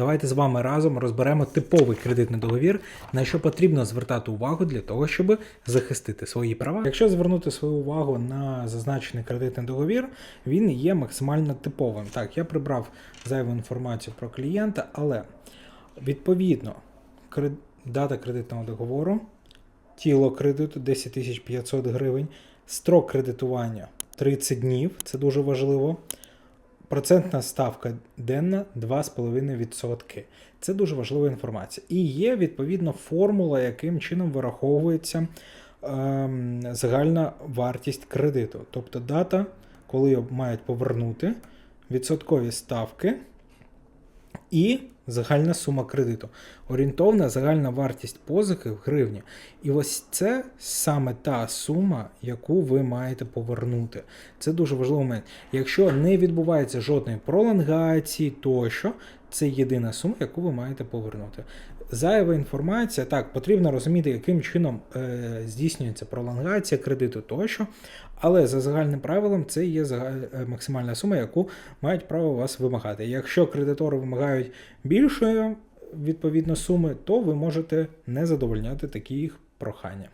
Давайте з вами разом розберемо типовий кредитний договір, на що потрібно звертати увагу для того, щоб захистити свої права. Якщо звернути свою увагу на зазначений кредитний договір, він є максимально типовим. Так, я прибрав зайву інформацію про клієнта, але відповідно кред- дата кредитного договору, тіло кредиту 10 500 гривень, строк кредитування 30 днів, це дуже важливо. Процентна ставка денна 2,5%. Це дуже важлива інформація. І є відповідно формула, яким чином вираховується ем, загальна вартість кредиту. Тобто дата, коли мають повернути, відсоткові ставки і загальна сума кредиту. Орієнтовна загальна вартість позики в гривні. І ось це саме та сума, яку ви маєте повернути. Це дуже важливий момент. Якщо не відбувається жодної пролонгації тощо, це єдина сума, яку ви маєте повернути. Зайва інформація, так, потрібно розуміти, яким чином е, здійснюється пролонгація кредиту тощо, але за загальним правилом це є е, максимальна сума, яку мають право вас вимагати. Якщо кредитори вимагають більшої відповідно суми, то ви можете не задовольняти такі їх прохання.